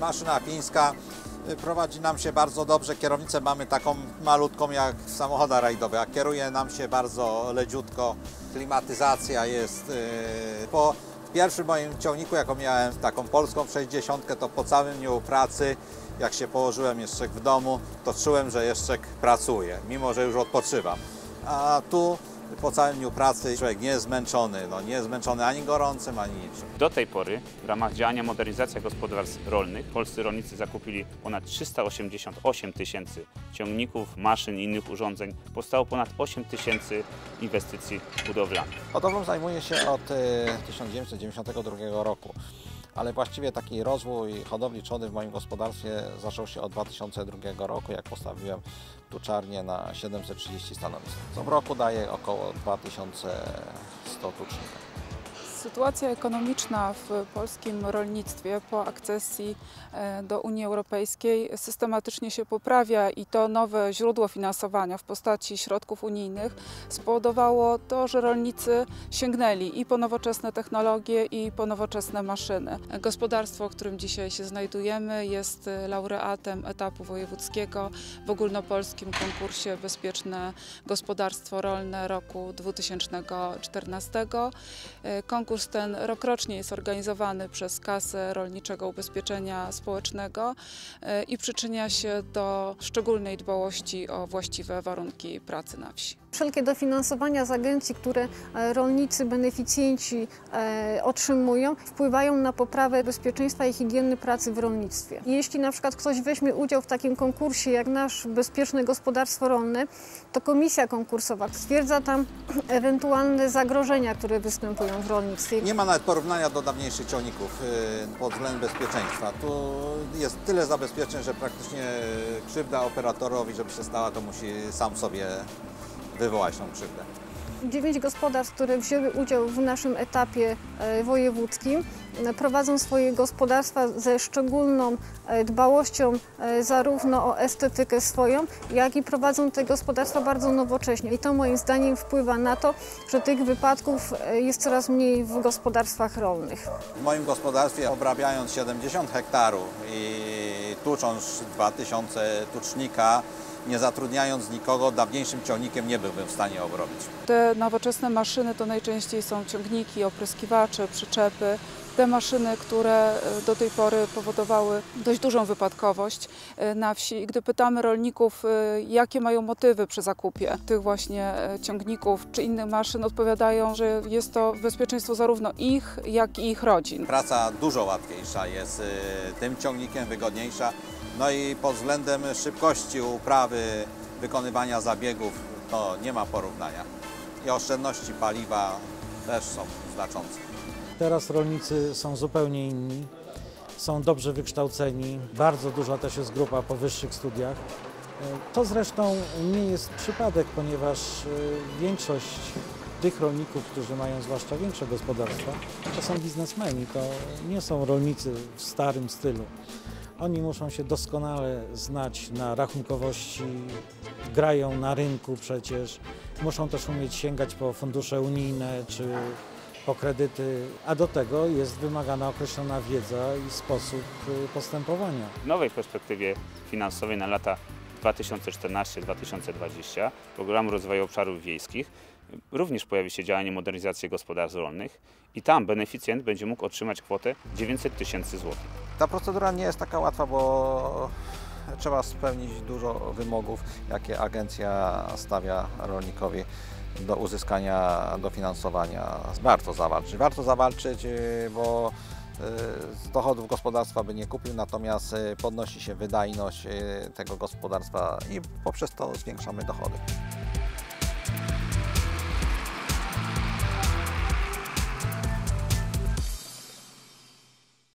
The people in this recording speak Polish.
maszyna fińska y, prowadzi nam się bardzo dobrze. Kierownicę mamy taką malutką jak w samochodach rajdowych, kieruje nam się bardzo leciutko. Klimatyzacja jest y, po pierwszym moim ciągniku, jaką miałem taką polską 60, to po całym dniu pracy, jak się położyłem jeszcze w domu, to czułem, że jeszcze pracuję, mimo że już odpoczywam. A tu po całym dniu pracy człowiek nie jest zmęczony, no nie jest zmęczony ani gorącym, ani niczym. Do tej pory w ramach działania modernizacja gospodarstw rolnych polscy rolnicy zakupili ponad 388 tysięcy ciągników, maszyn i innych urządzeń. Powstało ponad 8 tysięcy inwestycji budowlanych. Hodowlą zajmuję się od e, 1992 roku, ale właściwie taki rozwój hodowli trzody w moim gospodarstwie zaczął się od 2002 roku, jak postawiłem tuczarnię na 730 stanowisk. Co w roku daje około 2100 tuczników. Sytuacja ekonomiczna w polskim rolnictwie po akcesji e, do Unii Europejskiej systematycznie się poprawia i to nowe źródło finansowania w postaci środków unijnych spowodowało to, że rolnicy sięgnęli i po nowoczesne technologie i po nowoczesne maszyny. Gospodarstwo, w którym dzisiaj się znajdujemy jest laureatem etapu wojewódzkiego w ogólnopolskim konkursie Bezpieczne Gospodarstwo Rolne roku 2014. E, Konkurs ten rokrocznie jest organizowany przez Kasę Rolniczego Ubezpieczenia Społecznego e, i przyczynia się do szczególnej dbałości o właściwe warunki pracy na wsi. Wszelkie dofinansowania z agencji, które e, rolnicy, beneficjenci e, otrzymują, wpływają na poprawę bezpieczeństwa i higieny pracy w rolnictwie. Jeśli na przykład ktoś weźmie udział w takim konkursie jak nasz Bezpieczne Gospodarstwo Rolne, to komisja konkursowa stwierdza tam ewentualne zagrożenia, które występują w rolnictwie. Nie ma nawet porównania do dawniejszych ciągników y, pod względem bezpieczeństwa. Tu jest tyle zabezpieczeń, że praktycznie krzywda operatorowi, żeby się stała, to musi sam sobie wywołać tą krzywdę. Dziewięć gospodarstw, które wzięły udział w naszym etapie e, wojewódzkim, prowadzą swoje gospodarstwa ze szczególną e, dbałością e, zarówno o estetykę swoją, jak i prowadzą te gospodarstwa bardzo nowocześnie. I to moim zdaniem wpływa na to, że tych wypadków jest coraz mniej w gospodarstwach rolnych. W moim gospodarstwie obrabiając 70 hektarów i tucząc 2000 tucznika, nie zatrudniając nikogo, dawniejszym ciągnikiem nie byłbym w stanie obrobić. Te nowoczesne maszyny to najczęściej są ciągniki, opryskiwacze, przyczepy. Te maszyny, które e, do tej pory powodowały dość dużą wypadkowość e, na wsi. I gdy pytamy rolników, e, jakie mają motywy przy zakupie tych właśnie ciągników czy innych maszyn, odpowiadają, że jest to bezpieczeństwo zarówno ich, jak i ich rodzin. Praca dużo łatwiejsza jest tym ciągnikiem, wygodniejsza. No i pod względem szybkości uprawy, wykonywania zabiegów, to nie ma porównania. I oszczędności paliwa też są znaczące. Teraz rolnicy są zupełnie inni, są dobrze wykształceni, bardzo duża też jest grupa po wyższych studiach. E, To zresztą nie jest przypadek, ponieważ e, większość tych rolników, którzy mają zwłaszcza większe gospodarstwa, to są biznesmeni, to nie są rolnicy w starym stylu. Oni muszą się doskonale znać na rachunkowości, grają na rynku przecież, muszą też umieć sięgać po fundusze unijne czy po kredyty, a do tego jest wymagana określona wiedza i sposób y, postępowania. W nowej perspektywie finansowej na lata 2014-2020 Programu Rozwoju Obszarów Wiejskich również pojawi się działanie modernizacji gospodarstw rolnych i tam beneficjent będzie mógł otrzymać kwotę 900 tysięcy złotych. Ta procedura nie jest taka łatwa, bo trzeba spełnić dużo wymogów, jakie agencja stawia rolnikowi do uzyskania dofinansowania. Warto zawalczyć. Warto zawalczyć, yy, bo yy, z dochodów gospodarstwa by nie kupił, natomiast yy, podnosi się wydajność tego gospodarstwa i poprzez to zwiększamy dochody.